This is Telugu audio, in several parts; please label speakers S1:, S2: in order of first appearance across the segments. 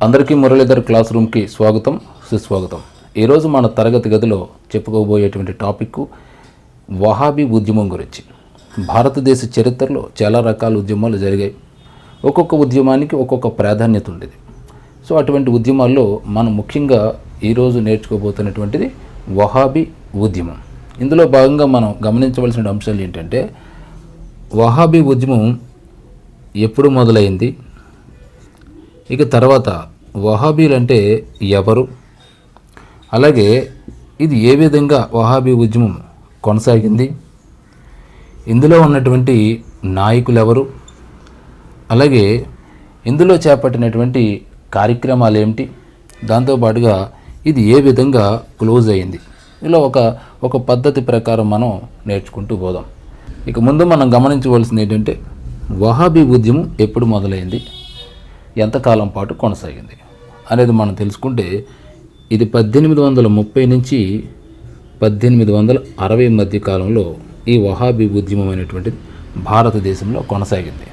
S1: అందరికీ మురళీధర్ క్లాస్ రూమ్కి స్వాగతం సుస్వాగతం. ఈరోజు మన తరగతి గదిలో చెప్పుకోబోయేటువంటి టాపిక్ వహాబీ ఉద్యమం గురించి. భారతదేశ చరిత్రలో చాలా రకాల ఉద్యమాలు జరిగాయి. ఒక్కొక్క ఉద్యమానికి ఒక్కొక్క ప్రాధాన్యత ఉండేది. సో అటువంటి ఉద్యమాల్లో మనం ముఖ్యంగా ఈరోజు నేర్చుకోబోతున్నటువంటిది వహాబీ ఉద్యమం. ఇందులో భాగంగా మనం గమనించవలసిన అంశాలు ఏంటంటే వహాబీ ఉద్యమం ఎప్పుడు మొదలైంది? ఇక తర్వాత వహాబీలు అంటే ఎవరు? అలాగే ఇది ఏ విధంగా వహాబీ ఉద్యమం కొనసాగింది? ఇందులో ఉన్నటువంటి నాయకులు ఎవరు అలాగే ఇందులో చేపట్టినటువంటి కార్యక్రమాలు ఏమిటి దాంతోపాటుగా ఇది ఏ విధంగా క్లోజ్ అయింది? ఇలా ఒక ఒక పద్ధతి ప్రకారం మనం నేర్చుకుంటూ పోదాం. ఇక ముందు మనం గమనించవలసింది ఏంటంటే వహాబీ ఉద్యమం ఎప్పుడు మొదలైంది? ఎంతకాలం పాటు కొనసాగింది? అనేది మనం తెలుసుకుంటే ఇది పద్దెనిమిది వందల ముప్పై నుంచి పద్దెనిమిది వందల అరవై మధ్య కాలంలో ఈ వహాబీ ఉద్యమం అనేటువంటిది భారతదేశంలో కొనసాగింది.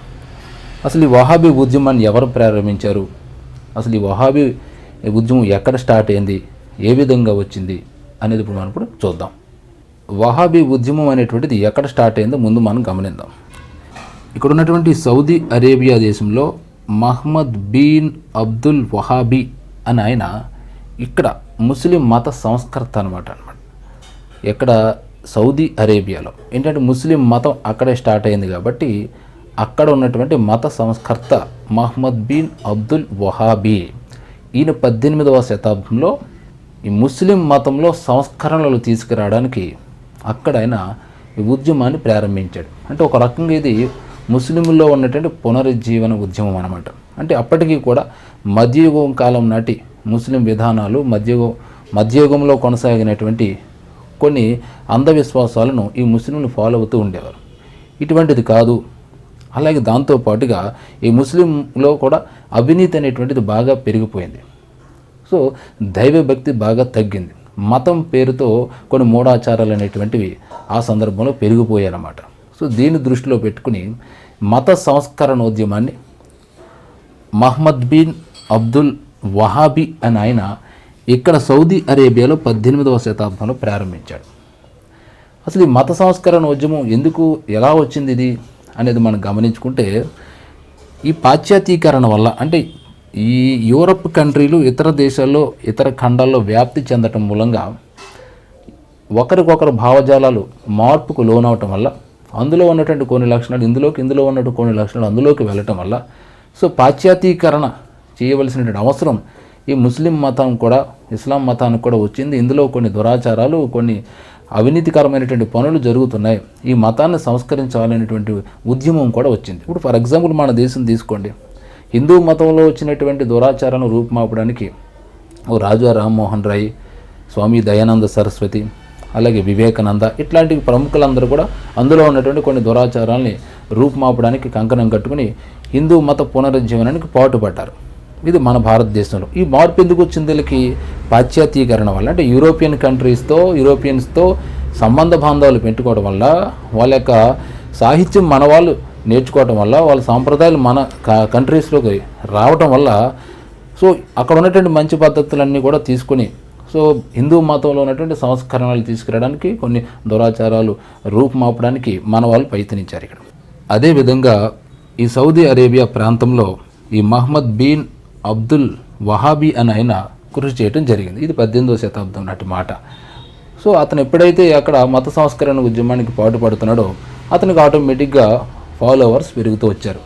S1: అసలు ఈ వహాబీ ఉద్యమాన్ని ఎవరు ప్రారంభించారు? అసలు ఈ వహాబీ ఉద్యమం ఎక్కడ స్టార్ట్ అయింది? ఏ విధంగా వచ్చింది? అనేది ఇప్పుడు మనం ఇప్పుడు చూద్దాం. వహాబీ ఉద్యమం అనేటువంటిది ఎక్కడ స్టార్ట్ అయిందో ముందు మనం గమనిద్దాం. ఇక్కడ ఉన్నటువంటి సౌదీ అరేబియా దేశంలో మహ్మద్ బీన్ అబ్దుల్ వహాబీ అని ఆయన ఇక్కడ ముస్లిం మత సంస్కర్త అనమాట అనమాట ఇక్కడ సౌదీ అరేబియాలో. ఏంటంటే ముస్లిం మతం అక్కడే స్టార్ట్ అయింది కాబట్టి అక్కడ ఉన్నటువంటి మత సంస్కర్త మహ్మద్ బిన్ అబ్దుల్ వహాబీ. ఈయన పద్దెనిమిదవ శతాబ్దంలో ఈ ముస్లిం మతంలో సంస్కరణలు తీసుకురావడానికి అక్కడ ఆయన ఈ ఉద్యమాన్ని ప్రారంభించాడు. అంటే ఒక రకంగా ఇది ముస్లింల్లో ఉన్నటువంటి పునరుజ్జీవన ఉద్యమం అనమాట అంటే అప్పటికీ కూడా మధ్యయుగం కాలం నాటి ముస్లిం విధానాలు మధ్యయుగం మధ్యయుగంలో కొనసాగినటువంటి కొన్ని అంధవిశ్వాసాలను ఈ ముస్లింలు ఫాలో అవుతూ ఉండేవారు. ఇటువంటిది కాదు. అలాగే దాంతోపాటుగా ఈ ముస్లింలో కూడా అవినీతి అనేటువంటిది బాగా పెరిగిపోయింది. సో దైవభక్తి బాగా తగ్గింది. మతం పేరుతో కొన్ని మూఢాచారాలు అనేటువంటివి ఆ సందర్భంలో పెరిగిపోయాయన్నమాట. సో దీన్ని దృష్టిలో పెట్టుకుని మత సంస్కరణ ఉద్యమాన్ని మహమ్మద్ బిన్ అబ్దుల్ వహాబీ అని ఆయన ఇక్కడ సౌదీ అరేబియాలో పద్దెనిమిదవ శతాబ్దంలో ప్రారంభించాడు. అసలు ఈ మత సంస్కరణ ఉద్యమం ఎందుకు ఎలా వచ్చింది ఇది అనేది మనం గమనించుకుంటే ఈ పాశ్చాత్యీకరణ వల్ల అంటే ఈ యూరప్ కంట్రీలు ఇతర దేశాల్లో ఇతర ఖండాల్లో వ్యాప్తి చెందటం మూలంగా ఒకరికొకరు భావజాలాలు మార్పుకు లోనవటం వల్ల అందులో ఉన్నటువంటి కొన్ని లక్షణాలు ఇందులోకి ఇందులో ఉన్నటువంటి కొన్ని లక్షణాలు అందులోకి వెళ్ళటం వల్ల సో పాశ్చాత్యీకరణ చేయవలసినటువంటి అవసరం ఈ ముస్లిం మతం కూడా ఇస్లాం మతానికి కూడా వచ్చింది. ఇందులో కొన్ని దురాచారాలు కొన్ని అవినీతికరమైనటువంటి పనులు జరుగుతున్నాయి. ఈ మతాన్ని సంస్కరించాలనేటువంటి ఉద్యమం కూడా వచ్చింది. ఇప్పుడు ఫర్ ఎగ్జాంపుల్ మన దేశం తీసుకోండి. హిందూ మతంలో వచ్చినటువంటి దురాచారాలను రూపుమాపడానికి ఓ రాజా రామ్మోహన్ రాయ్ స్వామి దయానంద సరస్వతి అలాగే వివేకానంద ఇట్లాంటి ప్రముఖులందరూ కూడా అందులో ఉన్నటువంటి కొన్ని దురాచారాల్ని రూపుమాపడానికి కంకణం కట్టుకుని హిందూ మత పునరుజ్జీవనానికి పాటుపడ్డారు. ఇది మన భారతదేశంలో. ఈ మార్పు ఎందుకు వచ్చింది వీళ్ళకి? పాశ్చాత్యీకరణ వల్ల. అంటే యూరోపియన్ కంట్రీస్తో యూరోపియన్స్తో సంబంధ బాంధవాలు పెట్టుకోవడం వల్ల వాళ్ళ యొక్క సాహిత్యం మన వాళ్ళు నేర్చుకోవటం వల్ల వాళ్ళ సాంప్రదాయాలు మన క- కంట్రీస్లోకి రావటం వల్ల సో అక్కడ ఉన్నటువంటి మంచి పద్ధతులన్నీ కూడా తీసుకొని సో హిందూ మతంలో ఉన్నటువంటి సంస్కరణలు తీసుకురావడానికి కొన్ని దురాచారాలు రూపుమాపడానికి మన వాళ్ళు ప్రయత్నించారు ఇక్కడ. అదేవిధంగా ఈ సౌదీ అరేబియా ప్రాంతంలో ఈ మహమ్మద్ బీన్ అబ్దుల్ వహాబీ అని ఆయన కృషి చేయడం జరిగింది. ఇది పద్దెనిమిదవ శతాబ్దం నాటి మాట. సో అతను ఎప్పుడైతే అక్కడ మత సంస్కరణ ఉద్యమానికి పాటుపడుతున్నాడో అతనికి ఆటోమేటిక్గా ఫాలోవర్స్ పెరుగుతూ వచ్చారు.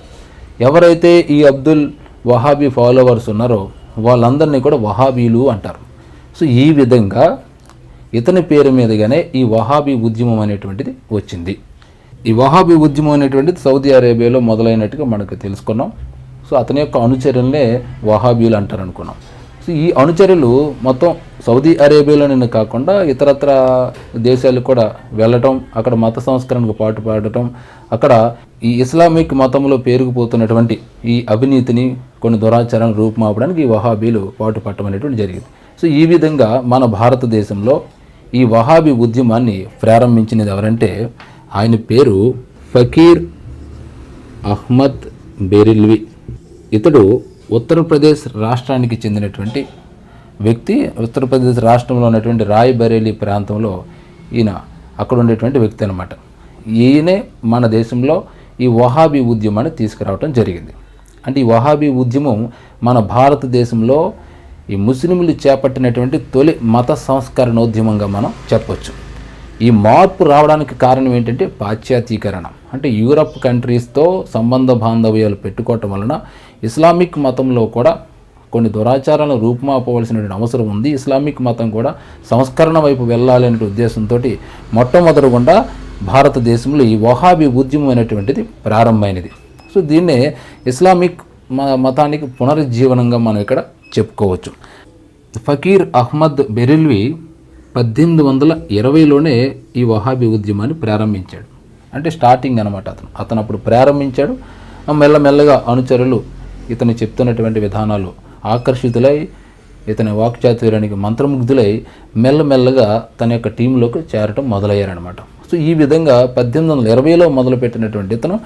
S1: ఎవరైతే ఈ అబ్దుల్ వహాబీ ఫాలోవర్స్ ఉన్నారో వాళ్ళందరినీ కూడా వహాబీలు అంటారు. సో ఈ విధంగా ఇతని పేరు మీదుగానే ఈ వహాబీ ఉద్యమం అనేటువంటిది వచ్చింది. ఈ వహాబీ ఉద్యమం అనేటువంటిది సౌదీ అరేబియాలో మొదలైనట్టుగా మనకు తెలుసుకున్నాం. సో అతని యొక్క అనుచరులనే వహాబీలు అంటారు అనుకున్నాం సో ఈ అనుచరులు మొత్తం సౌదీ అరేబియాలోనే కాకుండా ఇతరత్ర దేశాలకు కూడా వెళ్ళటం అక్కడ మత సంస్కరణకు పాటుపడటం అక్కడ ఈ ఇస్లామిక్ మతంలో పేరుకుపోతున్నటువంటి ఈ అవినీతిని కొన్ని దురాచారాలను రూపుమాపడానికి ఈ వహాబీలు పాటుపడటం అనేటువంటి జరిగింది. సో ఈ విధంగా మన భారతదేశంలో ఈ వహాబీ ఉద్యమాన్ని ప్రారంభించినది ఎవరంటే ఆయన పేరు ఫకీర్ అహ్మద్ బెరిల్వి. ఇతడు ఉత్తరప్రదేశ్ రాష్ట్రానికి చెందినటువంటి వ్యక్తి. ఉత్తరప్రదేశ్ రాష్ట్రంలో ఉన్నటువంటి రాయ్ బరేలీ ప్రాంతంలో ఈయన అక్కడ ఉండేటువంటి వ్యక్తి అనమాట ఈయనే మన దేశంలో ఈ వహాబీ ఉద్యమాన్ని తీసుకురావడం జరిగింది. అంటే ఈ వహాబీ ఉద్యమం మన భారతదేశంలో ఈ ముస్లింలు చేపట్టినటువంటి తొలి మత సంస్కరణోద్యమంగా మనం చెప్పొచ్చు. ఈ మార్పు రావడానికి కారణం ఏంటంటే పాశ్చాత్యీకరణ. అంటే యూరప్ కంట్రీస్తో సంబంధ బాంధవ్యాలు పెట్టుకోవటం వలన ఇస్లామిక్ మతంలో కూడా కొన్ని దురాచారాలను రూపుమాపవలసినటువంటి అవసరం ఉంది. ఇస్లామిక్ మతం కూడా సంస్కరణ వైపు వెళ్ళాలి అనే ఉద్దేశంతో మొట్టమొదటిగుండా భారతదేశంలో ఈ వహాబీ ఉద్యమం అనేటువంటిది ప్రారంభమైనది. సో దీన్నే ఇస్లామిక్ మ- మతానికి పునరుజ్జీవనంగా మనం ఇక్కడ చెప్పుకోవచ్చు. ఫకీర్ అహ్మద్ బెరిల్వి పద్దెనిమిది వందల ఇరవైలోనే ఈ వహాబీ ఉద్యమాన్ని ప్రారంభించాడు. అంటే స్టార్టింగ్ అనమాట అతను. అతను అప్పుడు ప్రారంభించాడు. మెల్లమెల్లగా అనుచరులు ఇతను చెప్తున్నటువంటి విధానాలు ఆకర్షితులై ఇతని వాక్చాతుర్యానికి మంత్రముగ్ధులై మెల్లమెల్లగా తన యొక్క టీంలోకి చేరటం మొదలయ్యారనమాట సో ఈ విధంగా పద్దెనిమిది వందల ఇరవైలో మొదలుపెట్టినటువంటి ఇతను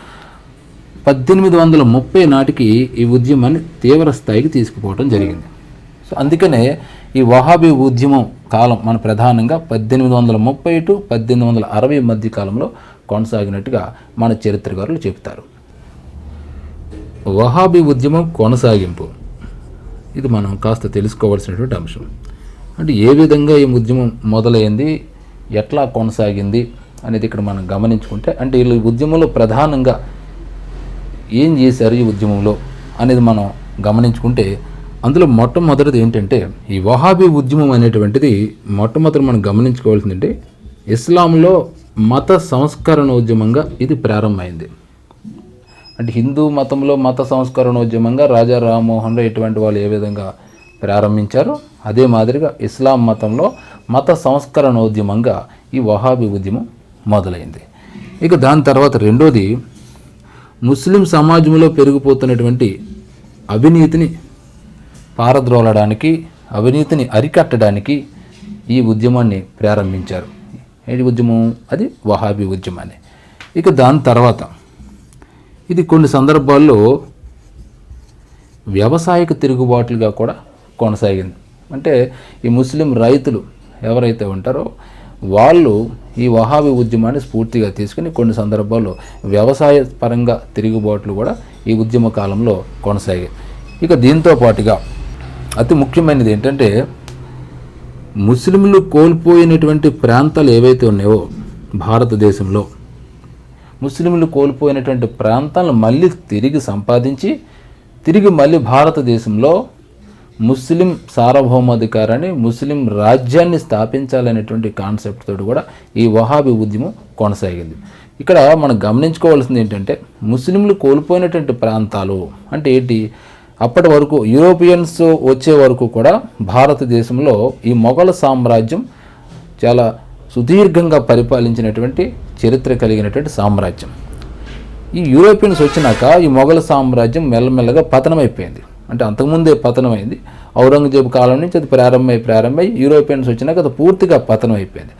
S1: పద్దెనిమిది వందల ముప్పై నాటికి ఈ ఉద్యమాన్ని తీవ్ర స్థాయికి తీసుకుపోవడం జరిగింది. సో అందుకనే ఈ వహాబీ ఉద్యమం కాలం మన ప్రధానంగా పద్దెనిమిది వందల ముప్పై టు పద్దెనిమిది వందల అరవై మధ్య కాలంలో కొనసాగినట్టుగా మన చరిత్రకారులు చెబుతారు. వహాబీ ఉద్యమం కొనసాగింపు. ఇది మనం కాస్త తెలుసుకోవాల్సినటువంటి అంశం. అంటే ఏ విధంగా ఈ ఉద్యమం మొదలైంది ఎట్లా కొనసాగింది అనేది ఇక్కడ మనం గమనించుకుంటే అంటే వీళ్ళు ఉద్యమంలో ప్రధానంగా ఏం చేశారు ఈ ఉద్యమంలో అనేది మనం గమనించుకుంటే అందులో మొట్టమొదటిది ఏంటంటే ఈ వహాబీ ఉద్యమం అనేటువంటిది మొట్టమొదటి మనం గమనించుకోవాల్సింది అంటే ఇస్లాంలో మత సంస్కరణ ఉద్యమంగా ఇది ప్రారంభమైంది. అంటే హిందూ మతంలో మత సంస్కరణ ఉద్యమంగా రాజా రామ్మోహన్ రావు ఇటువంటి వాళ్ళు ఏ విధంగా ప్రారంభించారో అదే మాదిరిగా ఇస్లాం మతంలో మత సంస్కరణ ఉద్యమంగా ఈ వహాబీ ఉద్యమం మొదలైంది. ఇక దాని తర్వాత రెండోది ముస్లిం సమాజంలో పెరిగిపోతున్నటువంటి అవినీతిని పారద్రోలడానికి అవినీతిని అరికట్టడానికి ఈ ఉద్యమాన్ని ప్రారంభించారు. ఏంటి ఉద్యమం? అది వహాబీ ఉద్యమాన్ని ఇక దాని తర్వాత ఇది కొన్ని సందర్భాల్లో వ్యవసాయక తిరుగుబాట్లుగా కూడా కొనసాగింది. అంటే ఈ ముస్లిం రైతులు ఎవరైతే ఉంటారో వాళ్ళు ఈ వహాబీ ఉద్యమాన్ని స్ఫూర్తిగా తీసుకుని కొన్ని సందర్భాల్లో వ్యవసాయ పరంగా తిరుగుబాట్లు కూడా ఈ ఉద్యమ కాలంలో కొనసాగాయి. ఇక దీంతో పాటుగా అతి ముఖ్యమైనది ఏంటంటే ముస్లింలు కోల్పోయినటువంటి ప్రాంతాలు ఏవైతే ఉన్నాయో భారతదేశంలో ముస్లింలు కోల్పోయినటువంటి ప్రాంతాలను మళ్ళీ తిరిగి సంపాదించి తిరిగి మళ్ళీ భారతదేశంలో ముస్లిం సార్వభౌమాధికారాన్ని ముస్లిం రాజ్యాన్ని స్థాపించాలనేటువంటి కాన్సెప్ట్ తోటి కూడా ఈ వహాబీ ఉద్యమం కొనసాగింది. ఇక్కడ మనం గమనించుకోవాల్సింది ఏంటంటే ముస్లింలు కోల్పోయినటువంటి ప్రాంతాలు అంటే ఏంటి? అప్పటి వరకు యూరోపియన్స్ వచ్చే వరకు కూడా భారతదేశంలో ఈ మొఘల సామ్రాజ్యం చాలా సుదీర్ఘంగా పరిపాలించినటువంటి చరిత్ర కలిగినటువంటి సామ్రాజ్యం. ఈ యూరోపియన్స్ వచ్చినాక ఈ మొఘల సామ్రాజ్యం మెల్లమెల్లగా పతనమైపోయింది. అంటే అంతకుముందే పతనమైంది. ఔరంగజేబు కాలం నుంచి అది ప్రారంభమై ప్రారంభమై యూరోపియన్స్ వచ్చినాక అది పూర్తిగా పతనం అయిపోయింది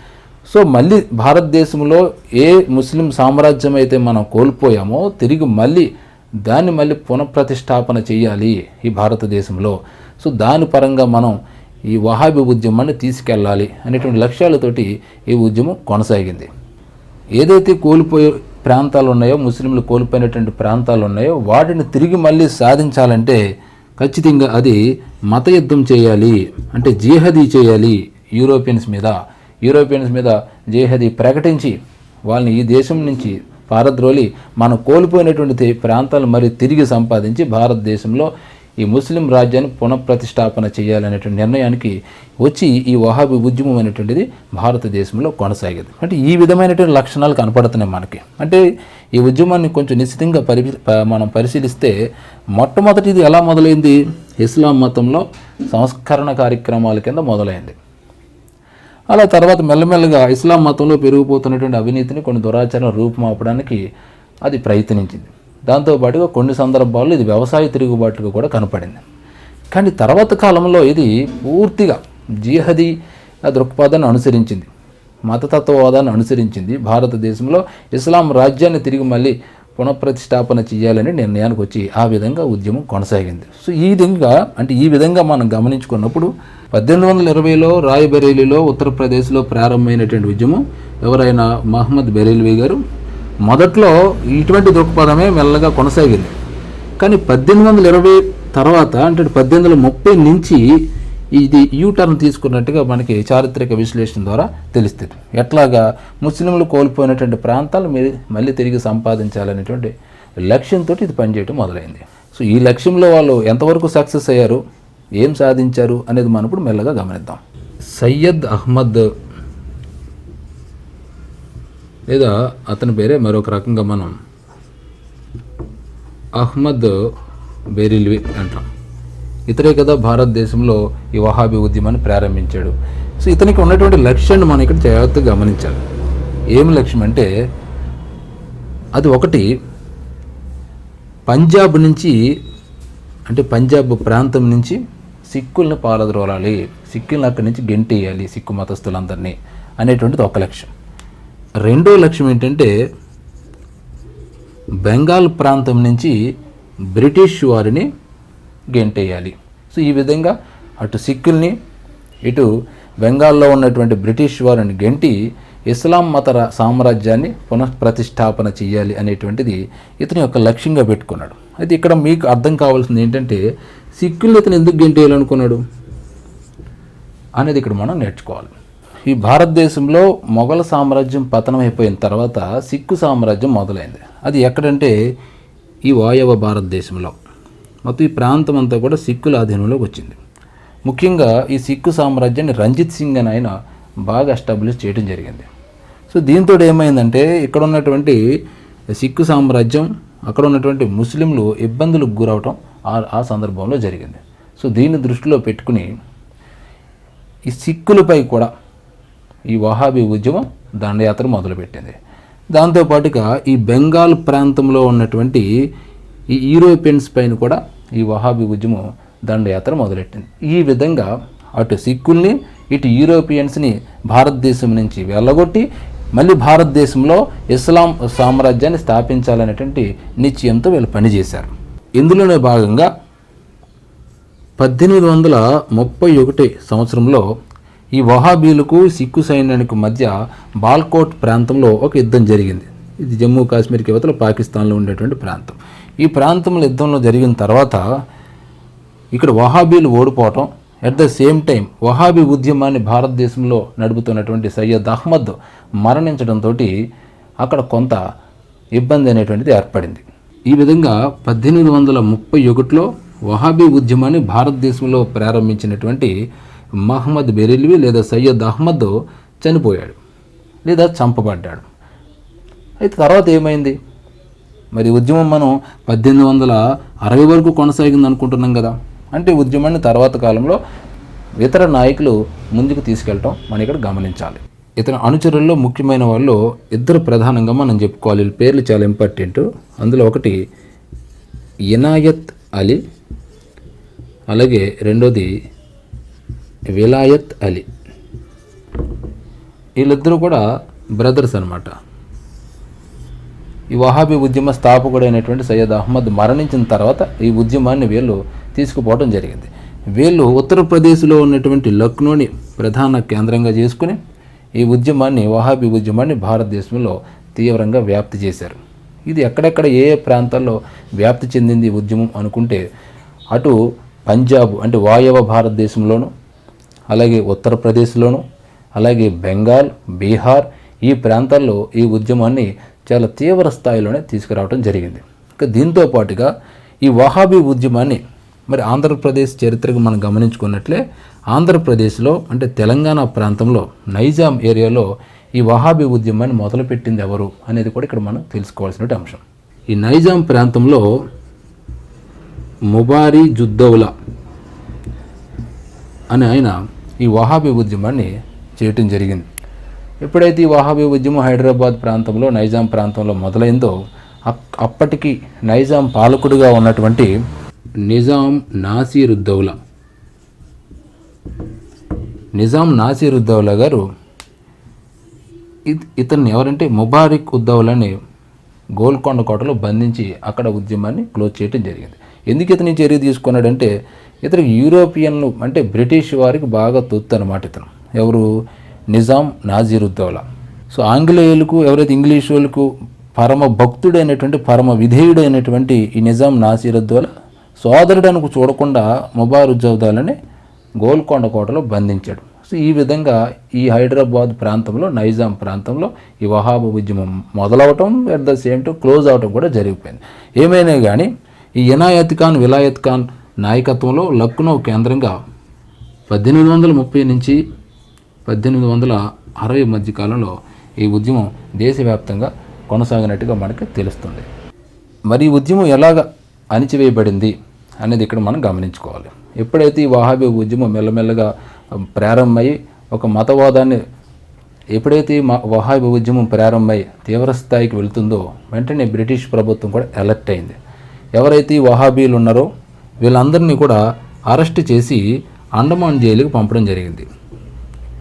S1: సో మళ్ళీ భారతదేశంలో ఏ ముస్లిం సామ్రాజ్యం అయితే మనం కోల్పోయామో తిరిగి మళ్ళీ దాన్ని మళ్ళీ పునఃప్రతిష్టాపన చేయాలి ఈ భారతదేశంలో. సో దాని పరంగా మనం ఈ వహాబి ఉద్యమాన్ని తీసుకెళ్ళాలి అనేటువంటి లక్ష్యాలతోటి ఈ ఉద్యమం కొనసాగింది. ఏదైతే కోల్పోయే ప్రాంతాలు ఉన్నాయో ముస్లింలు కోల్పోయినటువంటి ప్రాంతాలు ఉన్నాయో వాటిని తిరిగి మళ్ళీ సాధించాలంటే ఖచ్చితంగా అది మత యుద్ధం చేయాలి అంటే జిహదీ చేయాలి యూరోపియన్స్ మీద. యూరోపియన్స్ మీద జిహదీ ప్రకటించి వాళ్ళని ఈ దేశం నుంచి పారద్రోలి మనం కోల్పోయినటువంటి ప్రాంతాలు మరి తిరిగి సంపాదించి భారతదేశంలో ఈ ముస్లిం రాజ్యాన్ని పునఃప్రతిష్టాపన చేయాలనేటువంటి నిర్ణయానికి వచ్చి ఈ వహాబీ ఉద్యమం అనేటువంటిది భారతదేశంలో కొనసాగేది. అంటే ఈ విధమైనటువంటి లక్షణాలు కనపడుతున్నాయి మనకి. అంటే ఈ ఉద్యమాన్ని కొంచెం నిశ్చితంగా పరి ప- మనం పరిశీలిస్తే మొట్టమొదటి ఇది ఎలా మొదలైంది? ఇస్లాం మతంలో సంస్కరణ కార్యక్రమాల కింద మొదలైంది. అలా తర్వాత మెల్లమెల్లగా ఇస్లాం మతంలో పెరిగిపోతున్నటువంటి అవినీతిని కొన్ని దురాచారం రూపుమాపడానికి అది ప్రయత్నించింది. దాంతోపాటుగా కొన్ని సందర్భాల్లో ఇది వ్యవసాయ తిరుగుబాటుగా కూడా కనపడింది. కానీ తర్వాత కాలంలో ఇది పూర్తిగా జీహదీ దృక్పథాన్ని అనుసరించింది మతతత్వవాదాన్ని అనుసరించింది. భారతదేశంలో ఇస్లాం రాజ్యాన్ని తిరిగి మళ్ళీ పునఃప్రతిష్టాపన చేయాలని నిర్ణయానికి వచ్చి ఆ విధంగా ఉద్యమం కొనసాగింది. సో ఈ విధంగా అంటే ఈ విధంగా మనం గమనించుకున్నప్పుడు పద్దెనిమిది వందల ఇరవైలో రాయ్ బరేలీలో ఉత్తరప్రదేశ్లో ప్రారంభమైనటువంటి ఉద్యమం ఎవరైనా మహమ్మద్ బెరేల్వి గారు మొదట్లో ఇటువంటి దృక్పథమే మెల్లగా కొనసాగింది. కానీ పద్దెనిమిది వందల ఇరవై తర్వాత అంటే పద్దెనిమిది వందల ముప్పై నుంచి ఇది యూ టర్న్ తీసుకున్నట్టుగా మనకి చారిత్రక విశ్లేషణ ద్వారా తెలుస్తుంది. ఎట్లాగా ముస్లింలు కోల్పోయినటువంటి ప్రాంతాలు మళ్ళీ తిరిగి సంపాదించాలనేటువంటి లక్ష్యంతో ఇది పనిచేయడం మొదలైంది. సో ఈ లక్ష్యంలో వాళ్ళు ఎంతవరకు సక్సెస్ అయ్యారు? ఏం సాధించారు? అనేది మనం ఇప్పుడు మెల్లగా గమనిద్దాం. సయ్యద్ అహ్మద్ లేదా అతని పేరే మరొక రకంగా మనం అహ్మద్ బెరిల్వి అంటాం. ఇతరే కదా భారతదేశంలో ఈ వహాబీ ఉద్యమాన్ని ప్రారంభించాడు. సో ఇతనికి ఉన్నటువంటి లక్ష్యాన్ని మనం ఇక్కడ జాగ్రత్తగా గమనించాలి. ఏం లక్ష్యం అంటే అది ఒకటి పంజాబ్ నుంచి అంటే పంజాబ్ ప్రాంతం నుంచి సిక్కుల్ని పాలద్రోలాలి. సిక్కుల్ని అక్కడి నుంచి గెంటేయాలి సిక్కు మతస్థులందరినీ అనేటువంటిది ఒక లక్ష్యం. రెండో లక్ష్యం ఏంటంటే బెంగాల్ ప్రాంతం నుంచి బ్రిటిష్ వారిని గెంటేయాలి. సో ఈ విధంగా అటు సిక్కుల్ని ఇటు బెంగాల్లో ఉన్నటువంటి బ్రిటిష్ వారిని గెంటి ఇస్లాం మత సామ్రాజ్యాన్ని పునఃప్రతిష్టాపన చేయాలి అనేటువంటిది ఇతని యొక్క లక్ష్యంగా పెట్టుకున్నాడు. అయితే ఇక్కడ మీకు అర్థం కావాల్సింది ఏంటంటే సిక్కుల్ని ఇతను ఎందుకు గెంటేయాలనుకున్నాడు? అనేది ఇక్కడ మనం నేర్చుకోవాలి. ఈ భారతదేశంలో మొఘల సామ్రాజ్యం పతనం అయిపోయిన తర్వాత సిక్కు సామ్రాజ్యం మొదలైంది. అది ఎక్కడంటే ఈ వాయవ భారతదేశంలో. మొత్తం ఈ ప్రాంతం అంతా కూడా సిక్కుల ఆధీనంలోకి వచ్చింది. ముఖ్యంగా ఈ సిక్కు సామ్రాజ్యాన్ని రంజిత్ సింగ్ అని ఆయన బాగా ఎస్టాబ్లిష్ చేయడం జరిగింది. సో దీంతో ఏమైందంటే ఇక్కడ ఉన్నటువంటి సిక్కు సామ్రాజ్యం అక్కడ ఉన్నటువంటి ముస్లింలు ఇబ్బందులకు గురవటం ఆ ఆ సందర్భంలో జరిగింది. సో దీన్ని దృష్టిలో పెట్టుకుని ఈ సిక్కులపై కూడా ఈ వహాబీ ఉద్యమం దండయాత్ర మొదలుపెట్టింది. దాంతోపాటుగా ఈ బెంగాల్ ప్రాంతంలో ఉన్నటువంటి ఈ యూరోపియన్స్ పైన కూడా ఈ వహాబీ ఉద్యమం దండయాత్ర మొదలెట్టింది. ఈ విధంగా అటు సిక్కుల్ని ఇటు యూరోపియన్స్ని భారతదేశం నుంచి వెళ్ళగొట్టి మళ్ళీ భారతదేశంలో ఇస్లాం సామ్రాజ్యాన్ని స్థాపించాలనేటువంటి నిశ్చయంతో వీళ్ళు పనిచేశారు. ఇందులోనే భాగంగా పద్దెనిమిది వందల ముప్పై ఒకటి సంవత్సరంలో ఈ వహాబీలకు సిక్కు సైన్యానికి మధ్య బాల్కోట్ ప్రాంతంలో ఒక యుద్ధం జరిగింది. ఇది జమ్మూ కాశ్మీర్కి యువతల పాకిస్తాన్లో ఉండేటువంటి ప్రాంతం. ఈ ప్రాంతంలో యుద్ధంలో జరిగిన తర్వాత ఇక్కడ వహాబీలు ఓడిపోవటం at the same time Wahabi ఉద్యమాన్ని భారతదేశంలో నడుపుతున్నటువంటి సయ్యద్ అహ్మద్ మరణించడంతో అక్కడ కొంత ఇబ్బంది అనేటువంటిది ఏర్పడింది. ఈ విధంగా పద్దెనిమిది వందల ముప్పై ఒకటిలో వహాబీ ఉద్యమాన్ని భారతదేశంలో ప్రారంభించినటువంటి మహమ్మద్ బెరిల్వి లేదా సయ్యద్ అహ్మద్ చనిపోయాడు లేదా చంపబడ్డాడు. అయితే తర్వాత ఏమైంది? మరి ఉద్యమం మనం పద్దెనిమిది వందల అరవై వరకు కొనసాగింది అనుకుంటున్నాం కదా. అంటే ఉద్యమాన్ని తర్వాత కాలంలో ఇతర నాయకులు ముందుకు తీసుకెళ్ళటం మనం ఇక్కడ గమనించాలి. ఇతర అనుచరుల్లో ముఖ్యమైన వాళ్ళు ఇద్దరు ప్రధానంగా మనం చెప్పుకోవాలి. వీళ్ళ పేర్లు చాలా ఇంపార్టెంట్. అందులో ఒకటి ఇనాయత్ అలీ అలాగే రెండోది విలాయత్ అలీ. వీళ్ళిద్దరూ కూడా బ్రదర్స్ అనమాట ఈ వహాబీ ఉద్యమ స్థాపకుడైనటువంటి సయ్యద్ అహ్మద్ మరణించిన తర్వాత ఈ ఉద్యమాన్ని వీళ్ళు తీసుకుపోవడం జరిగింది. వీళ్ళు ఉత్తరప్రదేశ్లో ఉన్నటువంటి లక్నోని ప్రధాన కేంద్రంగా చేసుకుని ఈ ఉద్యమాన్ని వహాబీ ఉద్యమాన్ని భారతదేశంలో తీవ్రంగా వ్యాప్తి చేశారు. ఇది ఎక్కడెక్కడ ఏ ఏ ప్రాంతాల్లో వ్యాప్తి చెందింది ఉద్యమం అనుకుంటే అటు పంజాబ్ అంటే వాయవ భారతదేశంలోనూ అలాగే ఉత్తరప్రదేశ్లోను అలాగే బెంగాల్ బీహార్ ఈ ప్రాంతాల్లో ఈ ఉద్యమాన్ని చాలా తీవ్ర స్థాయిలోనే తీసుకురావడం జరిగింది. ఇక దీంతో పాటుగా ఈ వహాబీ ఉద్యమాన్ని మరి ఆంధ్రప్రదేశ్ చరిత్రకు మనం గమనించుకున్నట్లే ఆంధ్రప్రదేశ్లో అంటే తెలంగాణ ప్రాంతంలో నైజాం ఏరియాలో ఈ వహాబీ ఉద్యమాన్ని మొదలుపెట్టింది ఎవరు అనేది కూడా ఇక్కడ మనం తెలుసుకోవాల్సిన అంశం. ఈ నైజాం ప్రాంతంలో ముబారీ జుద్దౌలా అని ఆయన ఈ వహాబీ ఉద్యమాన్ని చేయటం జరిగింది. ఎప్పుడైతే ఈ వహాబీ ఉద్యమం హైదరాబాద్ ప్రాంతంలో నైజాం ప్రాంతంలో మొదలైందో అప్పటికి నైజాం పాలకుడిగా ఉన్నటువంటి నిజాం నాసీరుద్దౌలా నిజాం నాసీరుద్దౌలా గారు ఇతన్ని ఎవరంటే ముబారిక్ ఉద్దౌలాని గోల్కొండ కోటలో బంధించి అక్కడ ఉద్యమాన్ని క్లోజ్ చేయడం జరిగింది. ఎందుకు ఇతని చర్య తీసుకున్నాడంటే ఇతనికి యూరోపియన్లు అంటే బ్రిటిష్ వారికి బాగా తొత్తు అనమాట ఇతను. ఎవరు? నిజాం నాజీరుద్దౌలా. సో ఆంగ్లేయులకు ఎవరైతే ఇంగ్లీష్ వాళ్ళకు పరమ భక్తుడైనటువంటి పరమ విధేయుడైనటువంటి ఈ నిజాం నాసిరుద్దౌలా సోదరుడనుకు చూడకుండా ముబారుజ్జౌదాలని గోల్కొండ కోటలో బంధించాడు. సో ఈ విధంగా ఈ హైదరాబాద్ ప్రాంతంలో నైజాం ప్రాంతంలో ఈ వహాబ ఉద్యమం మొదలవటం at the same time close అవటం కూడా జరిగిపోయింది. ఏమైనా కానీ ఈ ఇనాయత్ ఖాన్ విలాయత్ ఖాన్ నాయకత్వంలో లక్నో కేంద్రంగా పద్దెనిమిది వందల ముప్పై నుంచి పద్దెనిమిది వందల అరవై మధ్య కాలంలో ఈ ఉద్యమం దేశవ్యాప్తంగా కొనసాగినట్టుగా మనకి తెలుస్తుంది. మరి ఈ ఉద్యమం ఎలాగ అణిచివేయబడింది అనేది ఇక్కడ మనం గమనించుకోవాలి. ఎప్పుడైతే ఈ వాహాబీ ఉద్యమం మెల్లమెల్లగా ప్రారంభమై ఒక మతవాదాన్ని ఎప్పుడైతే ఈ మ- వహాబీ ఉద్యమం ప్రారంభమై తీవ్రస్థాయికి వెళుతుందో వెంటనే బ్రిటిష్ ప్రభుత్వం కూడా అలర్ట్ అయింది. ఎవరైతే ఈ వహాబీలు ఉన్నారో వీళ్ళందరినీ కూడా అరెస్ట్ చేసి అండమాన్ జైలుకి పంపడం జరిగింది.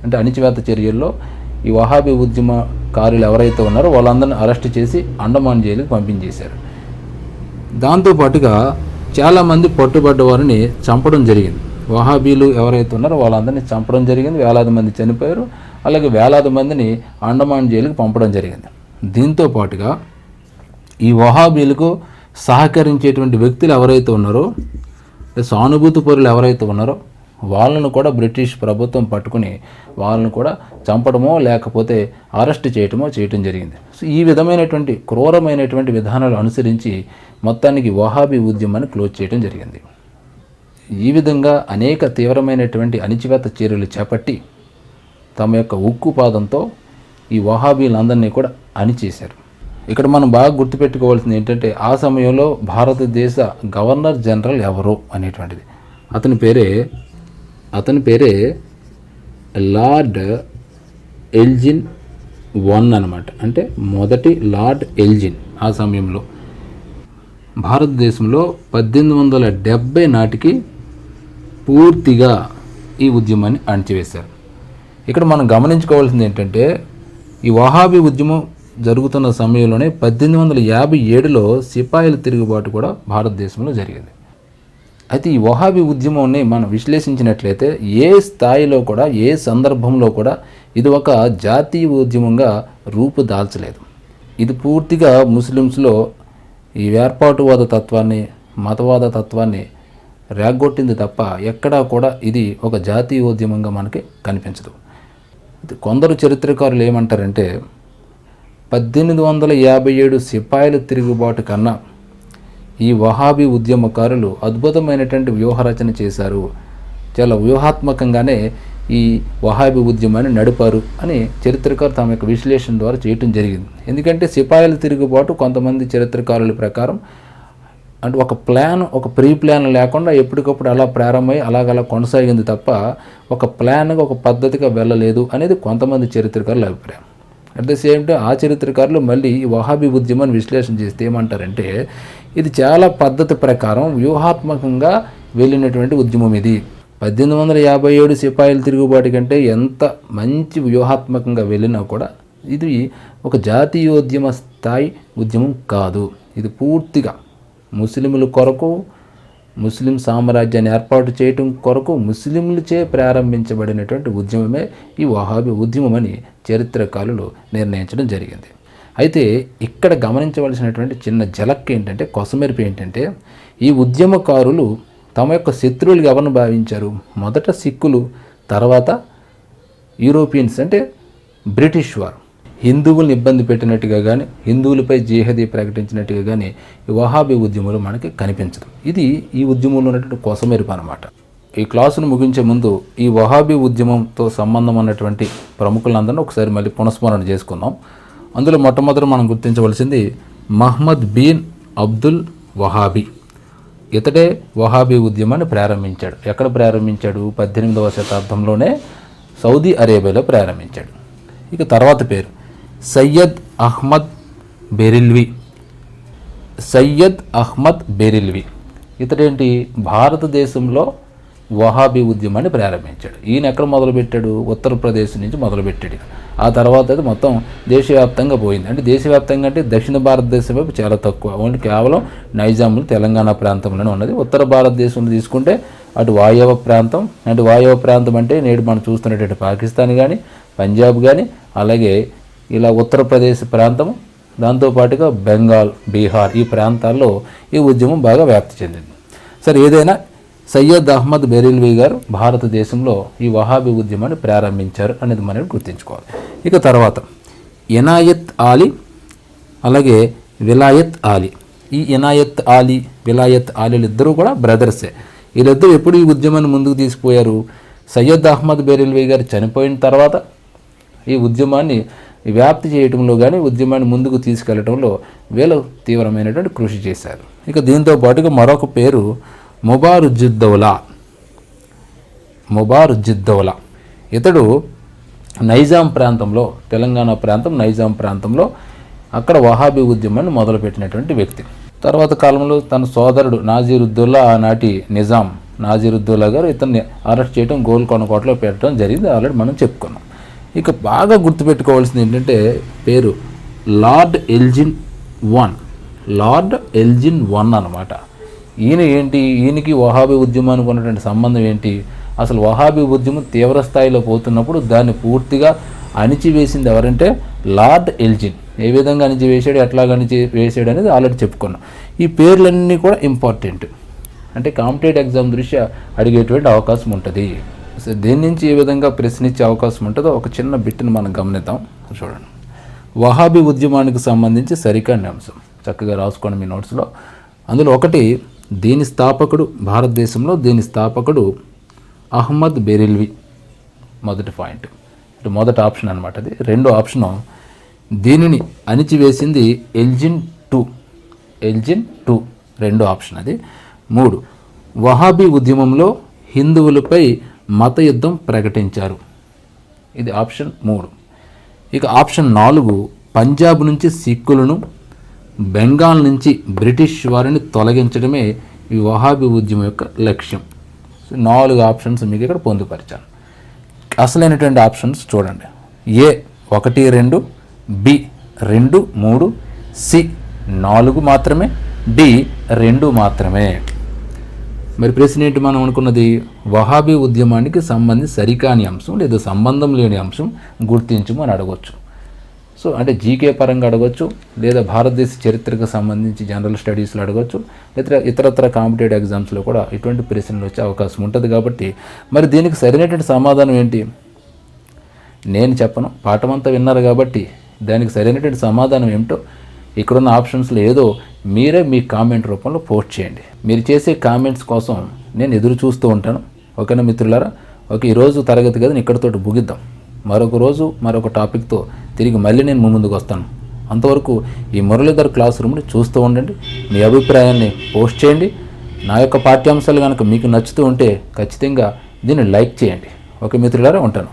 S1: అంటే అణిచివేత చర్యల్లో ఈ వహాబీ ఉద్యమకారులు ఎవరైతే ఉన్నారో వాళ్ళందరిని అరెస్ట్ చేసి అండమాన్ జైలుకి పంపించేశారు. దాంతోపాటుగా చాలామంది పట్టుబడ్డ వారిని చంపడం జరిగింది. వహాబీలు ఎవరైతే ఉన్నారో వాళ్ళందరినీ చంపడం జరిగింది. వేలాది మంది చనిపోయారు. అలాగే వేలాది మందిని అండమాన్ జైలుకి పంపడం జరిగింది. దీంతో పాటుగా ఈ వహాబీలకు సహకరించేటువంటి వ్యక్తులు ఎవరైతే ఉన్నారో సానుభూతి పరులు ఎవరైతే ఉన్నారో వాళ్ళను కూడా బ్రిటిష్ ప్రభుత్వం పట్టుకుని వాళ్ళను కూడా చంపడమో లేకపోతే అరెస్ట్ చేయటమో చేయటం జరిగింది. సో ఈ విధమైనటువంటి క్రూరమైనటువంటి విధానాలు అనుసరించి మొత్తానికి వహాబీ ఉద్యమాన్ని క్లోజ్ చేయడం జరిగింది. ఈ విధంగా అనేక తీవ్రమైనటువంటి అణిచివేత చర్యలు చేపట్టి తమ యొక్క ఉక్కు పాదంతో ఈ వహాబీలందరినీ కూడా అణిచేశారు. ఇక్కడ మనం బాగా గుర్తుపెట్టుకోవాల్సింది ఏంటంటే ఆ సమయంలో భారతదేశ గవర్నర్ జనరల్ ఎవరు అనేటువంటిది. అతని పేరే అతని పేరే లార్డ్ ఎల్జిన్ వన్ అన్నమాట. అంటే మొదటి లార్డ్ ఎల్జిన్ ఆ సమయంలో. భారతదేశంలో పద్దెనిమిది వందల డెబ్బై నాటికి పూర్తిగా ఈ ఉద్యమాన్ని అణచివేశారు. ఇక్కడ మనం గమనించుకోవాల్సింది ఏంటంటే ఈ వహాబీ ఉద్యమం జరుగుతున్న సమయంలోనే పద్దెనిమిది వందల యాభై ఏడులో సిపాయిల తిరుగుబాటు కూడా భారతదేశంలో జరిగింది. అయితే ఈ వహాబీ ఉద్యమాన్ని మనం విశ్లేషించినట్లయితే ఏ స్థాయిలో కూడా ఏ సందర్భంలో కూడా ఇది ఒక జాతీయ ఉద్యమంగా రూపుదాల్చలేదు. ఇది పూర్తిగా ముస్లిమ్స్లో ఈ వేర్పాటువాద తత్వాన్ని మతవాద తత్వాన్ని రేగొట్టింది తప్ప ఎక్కడా కూడా ఇది ఒక జాతీయ ఉద్యమంగా మనకి కనిపించదు. కొందరు చరిత్రకారులు ఏమంటారంటే పద్దెనిమిది వందల యాభై ఏడు సిపాయిల తిరుగుబాటు కన్నా ఈ వహాబీ ఉద్యమకారులు అద్భుతమైనటువంటి వ్యూహరచన చేశారు. చాలా వ్యూహాత్మకంగానే ఈ వహాబీ ఉద్యమాన్ని నడిపారు అని చరిత్రకారు తమ యొక్క విశ్లేషణ ద్వారా చేయటం జరిగింది. ఎందుకంటే సిపాయిల తిరుగుబాటు కొంతమంది చరిత్రకారుల ప్రకారం అంటే ఒక ప్లాన్ ఒక ప్రీ ప్లాన్ లేకుండా ఎప్పటికప్పుడు అలా ప్రారంభమై అలాగలా కొనసాగింది తప్ప ఒక ప్లాన్గా ఒక పద్ధతిగా వెళ్ళలేదు అనేది కొంతమంది చరిత్రకారుల అభిప్రాయం. అట్ ద సేమ్ టైం ఆ చరిత్రకారులు మళ్ళీ ఈ వహాబీ ఉద్యమాన్ని విశ్లేషణ చేస్తే ఏమంటారంటే ఇది చాలా పద్ధతి ప్రకారం వ్యూహాత్మకంగా వెళ్ళినటువంటి ఉద్యమం ఇది. పద్దెనిమిది వందల యాభై ఏడు సిపాయిల తిరుగుబాటు కంటే ఎంత మంచి వ్యూహాత్మకంగా వెళ్ళినా కూడా ఇది ఒక జాతీయోద్యమ స్థాయి ఉద్యమం కాదు. ఇది పూర్తిగా ముస్లింల కొరకు ముస్లిం సామ్రాజ్యాన్ని ఏర్పాటు చేయటం కొరకు ముస్లింలచే ప్రారంభించబడినటువంటి ఉద్యమమే ఈ వహాబీ ఉద్యమం అని చరిత్రకారులు నిర్ణయించడం జరిగింది. అయితే ఇక్కడ గమనించవలసినటువంటి చిన్న జలక్ ఏంటంటే కొసమెరుపు ఏంటంటే ఈ ఉద్యమకారులు తమ యొక్క శత్రువులుగా ఎవరిని భావించారు? మొదట సిక్కులు తర్వాత యూరోపియన్స్ అంటే బ్రిటిష్ వారు. హిందువులను ఇబ్బంది పెట్టినట్టుగా కానీ హిందువులపై జిహదీ ప్రకటించినట్టుగా కానీ ఈ వహాబీ ఉద్యమంలో మనకి కనిపించదు. ఇది ఈ ఉద్యమంలో ఉన్నటువంటి కొసమెరుపు అనమాట ఈ క్లాసును ముగించే ముందు ఈ వహాబీ ఉద్యమంతో సంబంధం ఉన్నటువంటి ప్రముఖులందరినీ ఒకసారి మళ్ళీ పునఃస్మరణ చేసుకుందాం. అందులో మొట్టమొదట మనం గుర్తించవలసింది మహ్మద్ బీన్ అబ్దుల్ వహాబీ. ఇతడే వహాబీ ఉద్యమాన్ని ప్రారంభించాడు. ఎక్కడ ప్రారంభించాడు? పద్దెనిమిదవ శతాబ్దంలోనే సౌదీ అరేబియాలో ప్రారంభించాడు. ఇక తర్వాత పేరు. సయ్యద్ అహ్మద్ బెరిల్వి. సయ్యద్ అహ్మద్ బెరిల్వి. ఇతడేంటి? భారతదేశంలో వహాబీ ఉద్యమాన్ని ప్రారంభించాడు. ఈయన ఎక్కడ మొదలుపెట్టాడు? ఉత్తరప్రదేశ్ నుంచి మొదలుపెట్టాడు ఆ తర్వాత అది మొత్తం దేశవ్యాప్తంగా పోయింది. అంటే దేశవ్యాప్తంగా అంటే దక్షిణ భారతదేశం వైపు చాలా తక్కువ. ఓన్లీ కేవలం నైజాములు తెలంగాణ ప్రాంతంలోనే ఉన్నది. ఉత్తర భారతదేశంలో తీసుకుంటే అటు వాయవ ప్రాంతం అటు వాయవ ప్రాంతం అంటే నేడు మనం చూస్తున్నటువంటి పాకిస్తాన్ కానీ పంజాబ్ కానీ అలాగే ఇలా ఉత్తరప్రదేశ్ ప్రాంతం దాంతోపాటుగా బెంగాల్ బీహార్ ఈ ప్రాంతాల్లో ఈ ఉద్యమం బాగా వ్యాప్తి చెందింది. సరే ఏదైనా సయ్యద్ అహ్మద్ బెరిల్వీ గారు భారతదేశంలో ఈ వహాబీ ఉద్యమాన్ని ప్రారంభించారు అనేది మనం గుర్తుంచుకోవాలి. ఇక తర్వాత ఇనాయత్ ఆలీ అలాగే విలాయత్ ఆలీ. ఈ ఇనాయత్ ఆలీ విలాయత్ ఆలీలు ఇద్దరూ కూడా బ్రదర్సే. వీళ్ళిద్దరూ ఎప్పుడు ఈ ఉద్యమాన్ని ముందుకు తీసుకుపోయారు? సయ్యద్ అహ్మద్ బెరిల్వీ గారు చనిపోయిన తర్వాత ఈ ఉద్యమాన్ని వ్యాప్తి చేయటంలో కానీ ఉద్యమాన్ని ముందుకు తీసుకెళ్ళడంలో వీళ్ళు తీవ్రమైనటువంటి కృషి చేశారు. ఇక దీంతో పాటుగా మరొక పేరు ముబారుజ్జుద్దౌలా. ముబారుజ్జుద్దౌలా. ఇతడు నైజాం ప్రాంతంలో తెలంగాణ ప్రాంతం నైజాం ప్రాంతంలో అక్కడ వహాబీ ఉద్యమాన్ని మొదలుపెట్టినటువంటి వ్యక్తి. తర్వాత కాలంలో తన సోదరుడు నాజీరుద్దుల్లా ఆనాటి నిజాం. నాజీరుద్దుల్లా గారు ఇతన్ని అరెస్ట్ చేయడం గోల్కొండ కోటలో పెట్టడం జరిగింది. ఆల్రెడీ మనం చెప్పుకున్నాం. ఇక బాగా గుర్తుపెట్టుకోవాల్సింది ఏంటంటే పేరు Lord Elgin one. Lord Elgin one అన్నమాట. ఈయన ఏంటి? ఈయనకి వహాబీ ఉద్యమానికి ఉన్నటువంటి సంబంధం ఏంటి? అసలు వహాబీ ఉద్యమం తీవ్ర స్థాయిలో పోతున్నప్పుడు దాన్ని పూర్తిగా అణిచివేసింది ఎవరంటే లార్డ్ ఎల్జిన్. ఏ విధంగా అణిచివేశాడు? ఎట్లా అణిచి వేసాడు అనేది ఆల్రెడీ చెప్పుకున్నాం. ఈ పేర్లన్నీ కూడా ఇంపార్టెంట్. అంటే కాంపిటేటివ్ ఎగ్జామ్ దృష్ట్యా అడిగేటువంటి అవకాశం ఉంటుంది. సో దేని నుంచి ఏ విధంగా ప్రశ్నించే అవకాశం ఉంటుందో ఒక చిన్న బిట్ని మనం గమనిద్దాం. చూడండి. వహాబీ ఉద్యమానికి సంబంధించి సరికాని అంశం. చక్కగా రాసుకోండి మీ నోట్స్లో. అందులో ఒకటి దీని స్థాపకుడు భారతదేశంలో దీని స్థాపకుడు అహ్మద్ బెరిల్వి? మొదటి పాయింట్. ఇటు మొదటి ఆప్షన్ అనమాట అది. రెండో ఆప్షను దీనిని అణిచివేసింది ఎల్జిన్ టూ? Elgin two. రెండో ఆప్షన్ అది. మూడు వహాబీ ఉద్యమంలో హిందువులపై మత యుద్ధం ప్రకటించారు. ఇది ఆప్షన్ మూడు. ఇక ఆప్షన్ నాలుగు పంజాబ్ నుంచి సిక్కులను బెంగాల్ నుంచి బ్రిటిష్ వారిని తొలగించడమే ఈ వహాబీ ఉద్యమం యొక్క లక్ష్యం. నాలుగు ఆప్షన్స్ మీకు ఇక్కడ పొందుపరిచాను. అసలైనటువంటి ఆప్షన్స్ చూడండి. ఏ ఒకటి రెండు బి రెండు మూడు సి నాలుగు మాత్రమే డి రెండు మాత్రమే. మరి ప్రెసిడెంట్ మనం అనుకున్నది వహాబీ ఉద్యమానికి సంబంధించి సరికాని అంశం లేదా సంబంధం లేని అంశం గుర్తించమని అడగవచ్చు సో అంటే జీకే పరంగా అడగవచ్చు లేదా భారతదేశ చరిత్రకు సంబంధించి జనరల్ స్టడీస్లో అడగవచ్చు ఇతర ఇతరత్ర కాంపిటేటివ్ ఎగ్జామ్స్లో కూడా ఇటువంటి ప్రశ్నలు వచ్చే అవకాశం ఉంటుంది కాబట్టి. మరి దీనికి సరైనటువంటి సమాధానం ఏంటి? నేను చెప్పను పాఠమంతా విన్నారు కాబట్టి దానికి సరైనటువంటి సమాధానం ఏమిటో ఇక్కడున్న ఆప్షన్స్లో ఏదో మీరే మీ కామెంట్ రూపంలో పోస్ట్ చేయండి. మీరు చేసే కామెంట్స్ కోసం నేను ఎదురు చూస్తూ ఉంటాను. ఓకేనా మిత్రులారా? ఓకే ఈరోజు తరగతి కదా ఇక్కడితోటి ముగిద్దాం. మరొక రోజు మరొక టాపిక్తో తిరిగి మళ్ళీ నేను ముందుకు వస్తాను. అంతవరకు ఈ మురళీధర్ క్లాస్ రూమ్ని చూస్తూ ఉండండి. మీ అభిప్రాయాన్ని పోస్ట్ చేయండి. నా యొక్క పాఠ్యాంశాలు కనుక మీకు నచ్చుతూ ఉంటే ఖచ్చితంగా దీన్ని లైక్ చేయండి. ఓకే మిత్రులారా ఉంటాను.